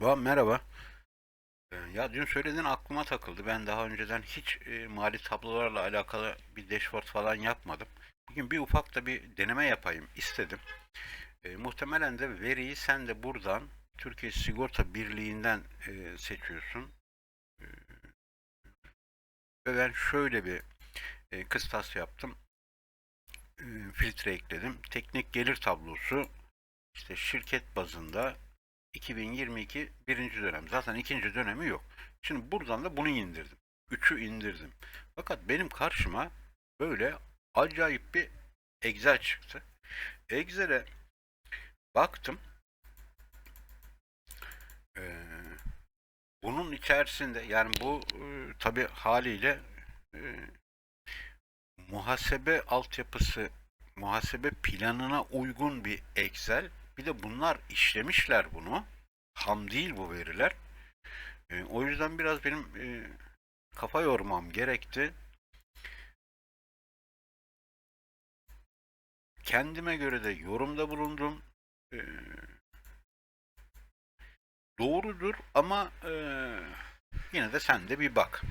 Va merhaba. Ee, Ya dün söylediğin aklıma takıldı. Ben daha önceden hiç e, mali tablolarla alakalı bir dashboard falan yapmadım. Bugün bir ufak da bir deneme yapayım istedim. E, muhtemelen de veriyi sen de buradan Türkiye Sigorta Birliği'nden e, seçiyorsun. E, ve ben şöyle bir e, kıstas yaptım. E, filtre ekledim. Teknik gelir tablosu işte şirket bazında 2022 birinci dönem. Zaten ikinci dönemi yok. Şimdi buradan da bunu indirdim. Üçü indirdim. Fakat benim karşıma böyle acayip bir Excel çıktı. Excel'e baktım. Ee, bunun içerisinde yani bu e, tabi haliyle e, muhasebe altyapısı muhasebe planına uygun bir Excel. Bir de bunlar işlemişler bunu. Ham değil bu veriler. E, o yüzden biraz benim e, kafa yormam gerekti. Kendime göre de yorumda bulundum. E, doğrudur ama e, yine de sen de bir bak.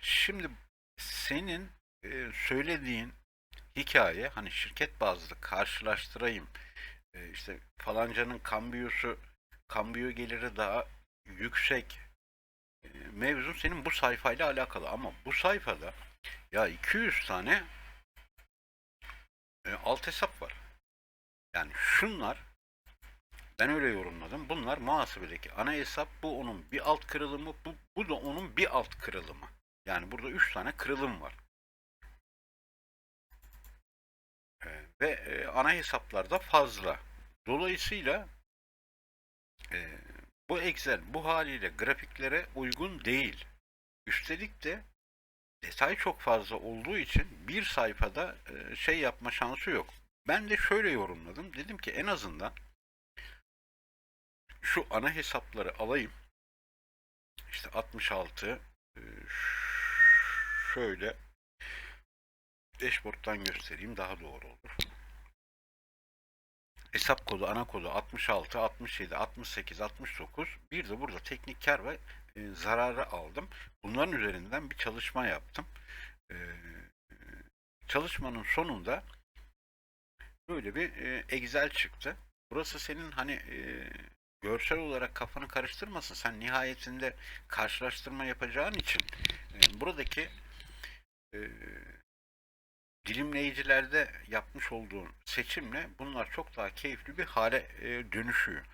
Şimdi senin e, söylediğin hikaye hani şirket bazlı karşılaştırayım e, işte falancanın kambiyosu kambiyo geliri daha yüksek e, mevzu senin bu sayfayla alakalı ama bu sayfada ya 200 tane e, alt hesap var. Yani şunlar ben öyle yorumladım. Bunlar muhasebedeki ana hesap. Bu onun bir alt kırılımı. Bu, bu da onun bir alt kırılımı. Yani burada 3 tane kırılım var. E, ve e, ana hesaplarda fazla. Dolayısıyla e, bu Excel bu haliyle grafiklere uygun değil. Üstelik de detay çok fazla olduğu için bir sayfada e, şey yapma şansı yok. Ben de şöyle yorumladım. Dedim ki en azından şu ana hesapları alayım. İşte 66 e, şöyle dashboard'dan göstereyim daha doğru olur. Hesap kodu, ana kodu 66, 67, 68, 69. Bir de burada teknik kar ve e, zararı aldım. Bunların üzerinden bir çalışma yaptım. E, çalışmanın sonunda böyle bir e, Excel çıktı. Burası senin hani e, görsel olarak kafanı karıştırmasın. Sen nihayetinde karşılaştırma yapacağın için e, buradaki e, dilimleyicilerde yapmış olduğun seçimle bunlar çok daha keyifli bir hale e, dönüşüyor.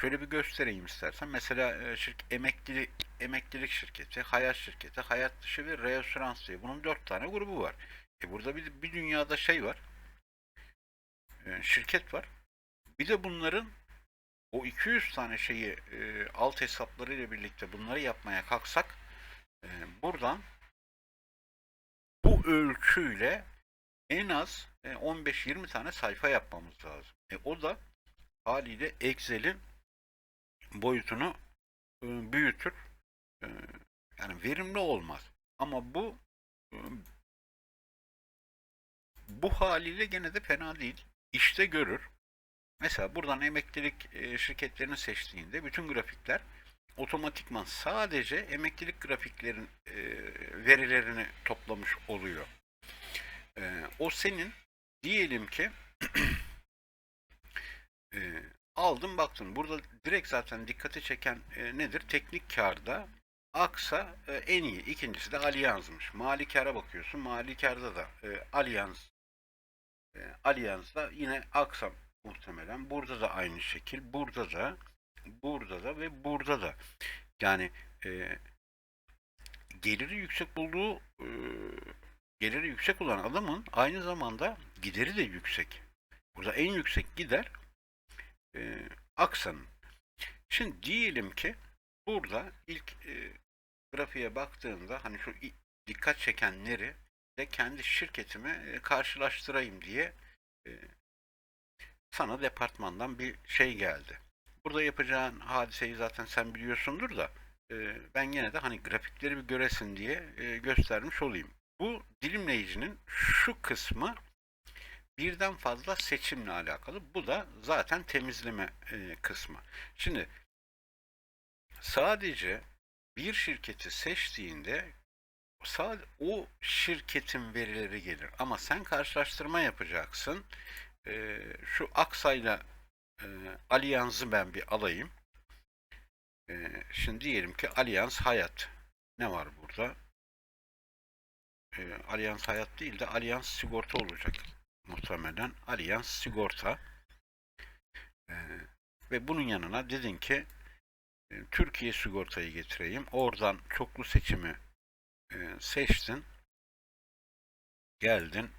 Şöyle bir göstereyim istersen. Mesela e, şirk, emeklilik, emeklilik şirketi, hayat şirketi, hayat dışı ve reasürans diye. Bunun dört tane grubu var. E burada bir, bir dünyada şey var. E, şirket var. Bir de bunların o 200 tane şeyi e, alt hesaplarıyla birlikte bunları yapmaya kalksak buradan bu ölçüyle en az e, 15-20 tane sayfa yapmamız lazım. E, o da haliyle Excel'in boyutunu e, büyütür. E, yani verimli olmaz. Ama bu e, bu haliyle gene de fena değil. İşte görür. Mesela buradan emeklilik e, şirketlerini seçtiğinde bütün grafikler otomatikman sadece emeklilik grafiklerin e, verilerini toplamış oluyor. E, o senin diyelim ki e, aldın baktın. Burada direkt zaten dikkati çeken e, nedir? Teknik karda Aksa e, en iyi. İkincisi de Allianz'mış. Mali kara bakıyorsun. Mali karda da e, Allianz e, Allianz'da yine Aksa muhtemelen. Burada da aynı şekil. Burada da burada da ve burada da. Yani e, geliri yüksek bulduğu e, geliri yüksek olan adamın aynı zamanda gideri de yüksek. Burada en yüksek gider e, Aksa'nın. Şimdi diyelim ki burada ilk e, grafiğe baktığında hani şu dikkat çekenleri de kendi şirketime e, karşılaştırayım diye e, sana departmandan bir şey geldi. Burada yapacağın hadiseyi zaten sen biliyorsundur da e, ben yine de hani grafikleri bir göresin diye e, göstermiş olayım. Bu dilimleyicinin şu kısmı birden fazla seçimle alakalı. Bu da zaten temizleme e, kısmı. Şimdi sadece bir şirketi seçtiğinde sadece o şirketin verileri gelir. Ama sen karşılaştırma yapacaksın. Ee, şu Aksa'yla e, Allianz'ı ben bir alayım. Ee, şimdi diyelim ki Allianz Hayat. Ne var burada? Ee, Allianz Hayat değil de Allianz Sigorta olacak muhtemelen. Allianz Sigorta. Ee, ve bunun yanına dedin ki e, Türkiye sigortayı getireyim. Oradan çoklu seçimi e, seçtin. Geldin.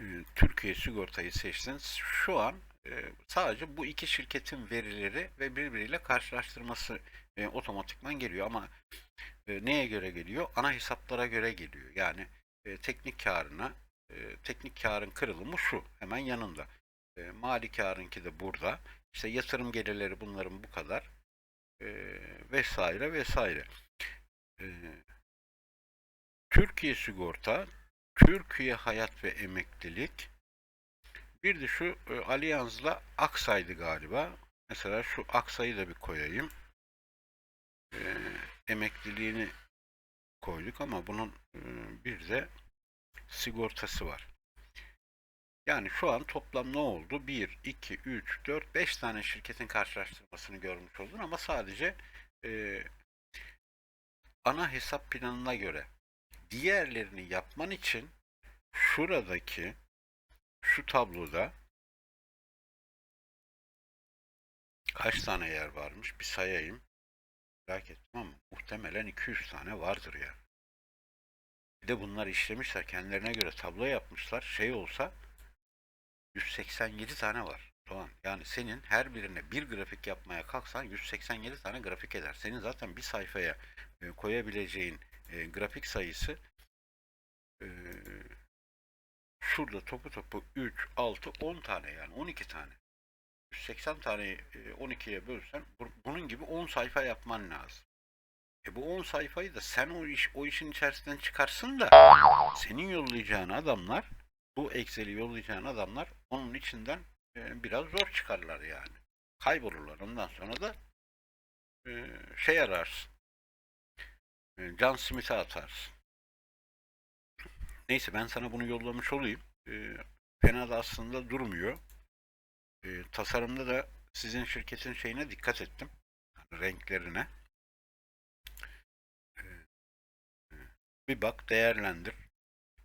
E, Türkiye sigortayı seçtin. Şu an e, sadece bu iki şirketin verileri ve birbiriyle karşılaştırması e, otomatikman geliyor ama e, neye göre geliyor? Ana hesaplara göre geliyor. Yani e, teknik karına e, teknik karın kırılımı şu hemen yanında. E, mali karınki de burada. İşte yatırım gelirleri bunların bu kadar. Vesaire vesaire. Türkiye sigorta, Türkiye hayat ve emeklilik. Bir de şu e, Allianz'la Aksa'ydı galiba. Mesela şu Aksa'yı da bir koyayım. E, emekliliğini koyduk ama bunun e, bir de sigortası var. Yani şu an toplam ne oldu? 1, 2, 3, 4, 5 tane şirketin karşılaştırmasını görmüş oldun ama sadece e, ana hesap planına göre diğerlerini yapman için şuradaki şu tabloda kaç tane yer varmış bir sayayım. Merak ettim ama muhtemelen 200 tane vardır ya. Bir de bunlar işlemişler. Kendilerine göre tablo yapmışlar. Şey olsa 187 tane var. Tamam. Yani senin her birine bir grafik yapmaya kalksan 187 tane grafik eder. Senin zaten bir sayfaya e, koyabileceğin e, grafik sayısı e, şurada topu topu 3, 6, 10 tane yani 12 tane. 180 taneyi e, 12'ye bölsen bu- bunun gibi 10 sayfa yapman lazım. E bu 10 sayfayı da sen o iş o işin içerisinden çıkarsın da senin yollayacağın adamlar bu Excel'i yollayacağın adamlar onun içinden e, biraz zor çıkarlar yani. Kaybolurlar. Ondan sonra da e, şey ararsın. E, John Smith'e atarsın. Neyse ben sana bunu yollamış olayım. E, fena da aslında durmuyor. E, tasarımda da sizin şirketin şeyine dikkat ettim. Yani renklerine. E, e, bir bak, değerlendir.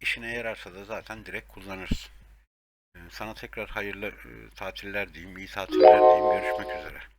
İşine yararsa da zaten direkt kullanırsın. E, sana tekrar hayırlı e, tatiller diyeyim, iyi tatiller diyeyim. Görüşmek üzere.